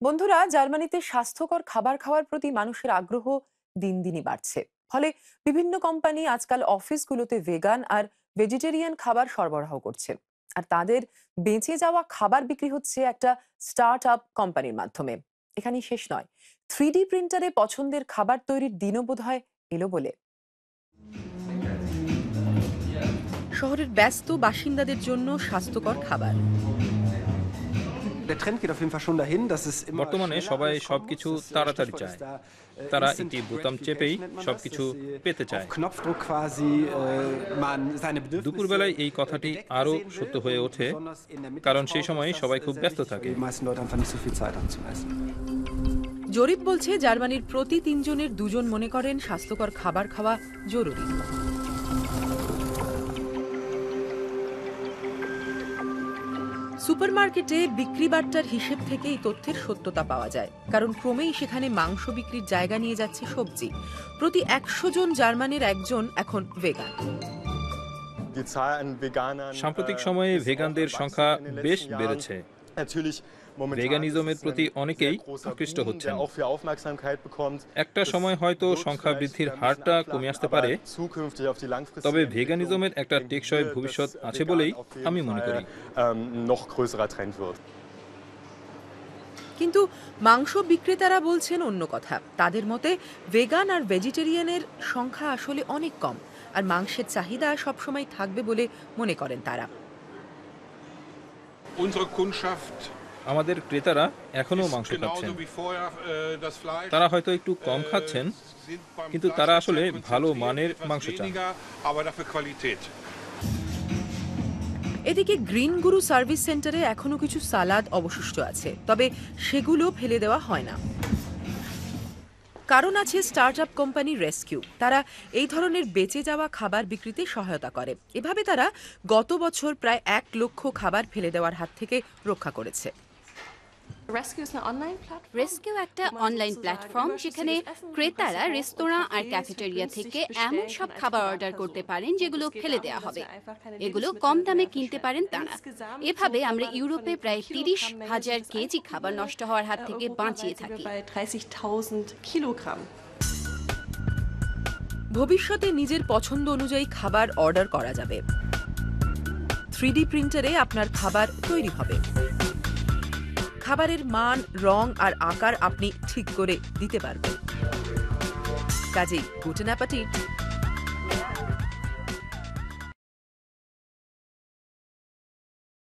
বন্ধুরা, জার্মানিতে স্বাস্থ্যকর খাবার খাওয়ার প্রতি মানুষের আগ্রহ দিন দিনই বাড়ছে। ফলে বিভিন্ন কোম্পানি আজকাল অফিসগুলোতে ভেগান আর ভেজিটেরিয়ান খাবার সরবরাহ করছে। আর তাদের বেঁচে যাওয়া খাবার বিক্রি হচ্ছে একটা স্টার্ট আপ কোম্পানির মাধ্যমে। এখানেই শেষ নয় থ্রি প্রিন্টারে পছন্দের খাবার তৈরির দিনও বোধ হয় এলো বলে। শহরের ব্যস্ত বাসিন্দাদের জন্য স্বাস্থ্যকর খাবার। বর্তমানে সবাই সবকিছু তাড়াতাড়ি চায়। তারা একটি বোতাম চেপেই সবকিছু পেতে চায়। দুপুরবেলায় এই কথাটি আরও সত্য হয়ে ওঠে কারণ সেই সময় সবাই খুব ব্যস্ত থাকে। জরিপ বলছে জার্মানির প্রতি তিনজনের দুজন মনে করেন স্বাস্থ্যকর খাবার খাওয়া জরুরি। সুপারমার্কেটে বিক্রি বার্তার হিসেব থেকে এই তথ্যের সত্যতা পাওয়া যায়। কারণ ক্রমেই সেখানে মাংস বিক্রির জায়গা নিয়ে যাচ্ছে সবজি। প্রতি একশো জন জার্মানির একজন এখন ভেগান সাম্প্রতিক সময়ে ভেগানদের সংখ্যা বেশ বেড়েছে। ভেগানিজমের প্রতি অনেকেই আকৃষ্ট হচ্ছেন। একটা সময় হয়তো সংখ্যা বৃদ্ধির হারটা কমে আসতে পারে। তবে ভেগানিজমের একটা টেকসই ভবিষ্যৎ আছে বলেই আমি মনে করি। কিন্তু মাংস বিক্রেতারা বলছেন অন্য কথা। তাদের মতে ভেগান আর ভেজিটেরিয়ানের সংখ্যা আসলে অনেক কম আর মাংসের চাহিদা সবসময় থাকবে বলে মনে করেন তারা। আমাদের ক্রেতারা এখনও মাংস খাচ্ছেন äh. তারা হয়তো একটু কম äh, খাচ্ছেন কিন্তু তারা আসলে ভালো মানের মাংস চান। এদিকে গ্রিন গুরু সার্ভিস সেন্টারে এখনও কিছু সালাদ অবশিষ্ট আছে তবে সেগুলো ফেলে দেওয়া হয় না কারণ আছে স্টার্ট আপ কোম্পানি রেস্কিউ। তারা এই ধরনের বেঁচে যাওয়া খাবার বিক্রিতে সহায়তা করে। এভাবে তারা গত বছর প্রায় এক লক্ষ খাবার ফেলে দেওয়ার হাত থেকে রক্ষা করেছে। রেস্কিউ একটা অনলাইন প্ল্যাটফর্ম যেখানে ক্রেতারা রেস্তোরাঁ আর ক্যাফেটেরিয়া থেকে এমন সব খাবার অর্ডার করতে পারেন যেগুলো ফেলে দেওয়া হবে। এগুলো কম দামে কিনতে পারেন তারা। এভাবে আমরা ইউরোপে প্রায় তিরিশ হাজার কেজি খাবার নষ্ট হওয়ার হাত থেকে বাঁচিয়ে থাকি। ভবিষ্যতে নিজের পছন্দ অনুযায়ী খাবার অর্ডার করা যাবে। থ্রিডি প্রিন্টারে আপনার খাবার তৈরি হবে। খাবারের মান রং আর আকার আপনি ঠিক করে দিতে পারবেন। কাজেই গুটেন